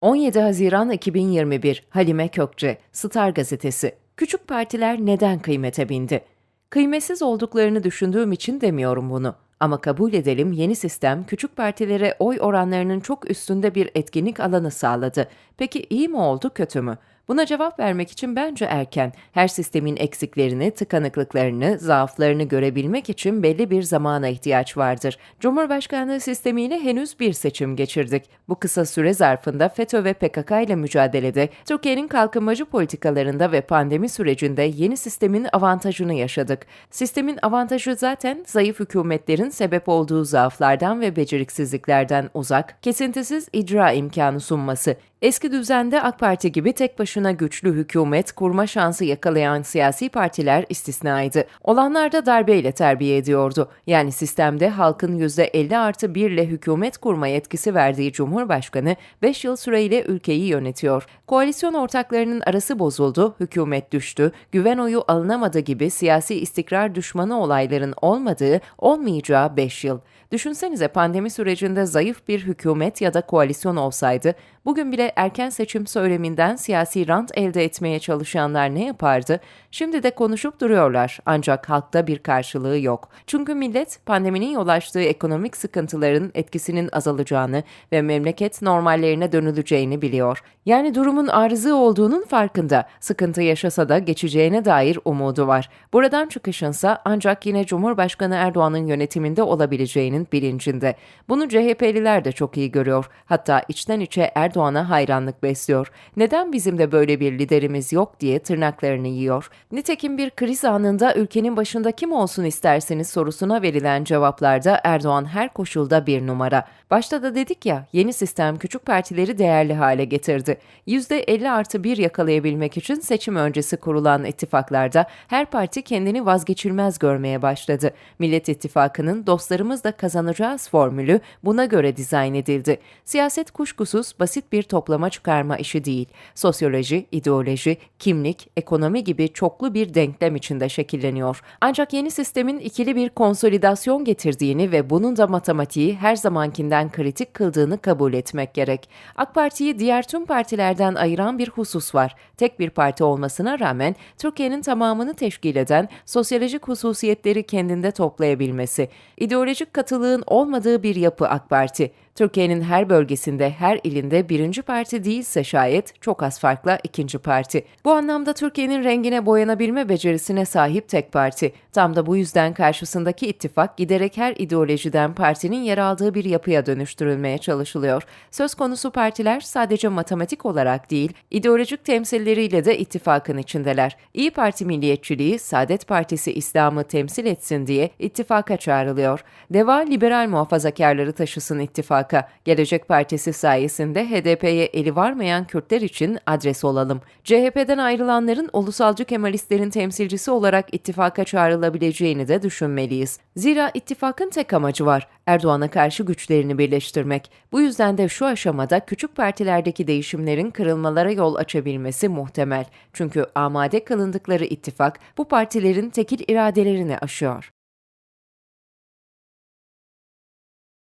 17 Haziran 2021 Halime Kökçe Star Gazetesi Küçük partiler neden kıymete bindi? Kıymetsiz olduklarını düşündüğüm için demiyorum bunu. Ama kabul edelim yeni sistem küçük partilere oy oranlarının çok üstünde bir etkinlik alanı sağladı. Peki iyi mi oldu kötü mü? Buna cevap vermek için bence erken. Her sistemin eksiklerini, tıkanıklıklarını, zaaflarını görebilmek için belli bir zamana ihtiyaç vardır. Cumhurbaşkanlığı sistemiyle henüz bir seçim geçirdik. Bu kısa süre zarfında FETÖ ve PKK ile mücadelede, Türkiye'nin kalkınmacı politikalarında ve pandemi sürecinde yeni sistemin avantajını yaşadık. Sistemin avantajı zaten zayıf hükümetlerin sebep olduğu zaaflardan ve beceriksizliklerden uzak, kesintisiz icra imkanı sunması. Eski düzende AK Parti gibi tek başına güçlü hükümet kurma şansı yakalayan siyasi partiler istisnaydı. Olanlar da darbeyle terbiye ediyordu. Yani sistemde halkın %50 artı 1 ile hükümet kurma yetkisi verdiği Cumhurbaşkanı 5 yıl süreyle ülkeyi yönetiyor. Koalisyon ortaklarının arası bozuldu, hükümet düştü, güven oyu alınamadı gibi siyasi istikrar düşmanı olayların olmadığı, olmayacağı 5 yıl. Düşünsenize pandemi sürecinde zayıf bir hükümet ya da koalisyon olsaydı, bugün bile erken seçim söyleminden siyasi rant elde etmeye çalışanlar ne yapardı? Şimdi de konuşup duruyorlar ancak halkta bir karşılığı yok. Çünkü millet pandeminin yol açtığı ekonomik sıkıntıların etkisinin azalacağını ve memleket normallerine dönüleceğini biliyor. Yani durumun arızı olduğunun farkında. Sıkıntı yaşasa da geçeceğine dair umudu var. Buradan çıkışınsa ancak yine Cumhurbaşkanı Erdoğan'ın yönetiminde olabileceğinin bilincinde. Bunu CHP'liler de çok iyi görüyor. Hatta içten içe Erdoğan'a hayranlık besliyor. Neden bizim de böyle bir liderimiz yok diye tırnaklarını yiyor. Nitekim bir kriz anında ülkenin başında kim olsun isterseniz sorusuna verilen cevaplarda Erdoğan her koşulda bir numara. Başta da dedik ya yeni sistem küçük partileri değerli hale getirdi. %50 artı 1 yakalayabilmek için seçim öncesi kurulan ittifaklarda her parti kendini vazgeçilmez görmeye başladı. Millet İttifakı'nın dostlarımızla kazanacağız formülü buna göre dizayn edildi. Siyaset kuşkusuz basit bir toplama çıkarma işi değil. Sosyoloji, ideoloji, kimlik, ekonomi gibi çoklu bir denklem içinde şekilleniyor. Ancak yeni sistemin ikili bir konsolidasyon getirdiğini ve bunun da matematiği her zamankinden kritik kıldığını kabul etmek gerek. AK Parti'yi diğer tüm partilerden ayıran bir husus var. Tek bir parti olmasına rağmen Türkiye'nin tamamını teşkil eden sosyolojik hususiyetleri kendinde toplayabilmesi. İdeolojik katılığın olmadığı bir yapı AK Parti. Türkiye'nin her bölgesinde, her ilinde birinci parti değilse şayet çok az farkla ikinci parti. Bu anlamda Türkiye'nin rengine boyanabilme becerisine sahip tek parti. Tam da bu yüzden karşısındaki ittifak giderek her ideolojiden partinin yer aldığı bir yapıya dönüştürülmeye çalışılıyor. Söz konusu partiler sadece matematik olarak değil, ideolojik temsilleriyle de ittifakın içindeler. İyi Parti milliyetçiliği, Saadet Partisi İslam'ı temsil etsin diye ittifaka çağrılıyor. Deva liberal muhafazakarları taşısın ittifaka. Gelecek Partisi sayesinde HDP'ye eli varmayan Kürtler için adres olalım. CHP'den ayrılanların ulusalcı Kemalistlerin temsilcisi olarak ittifaka çağrılabileceğini de düşünmeliyiz. Zira ittifakın tek amacı var. Erdoğan'a karşı güçlerini birleştirmek. Bu yüzden de şu aşamada küçük partilerdeki değişimlerin kırılmalara yol açabilmesi muhtemel. Çünkü amade kılındıkları ittifak bu partilerin tekil iradelerini aşıyor.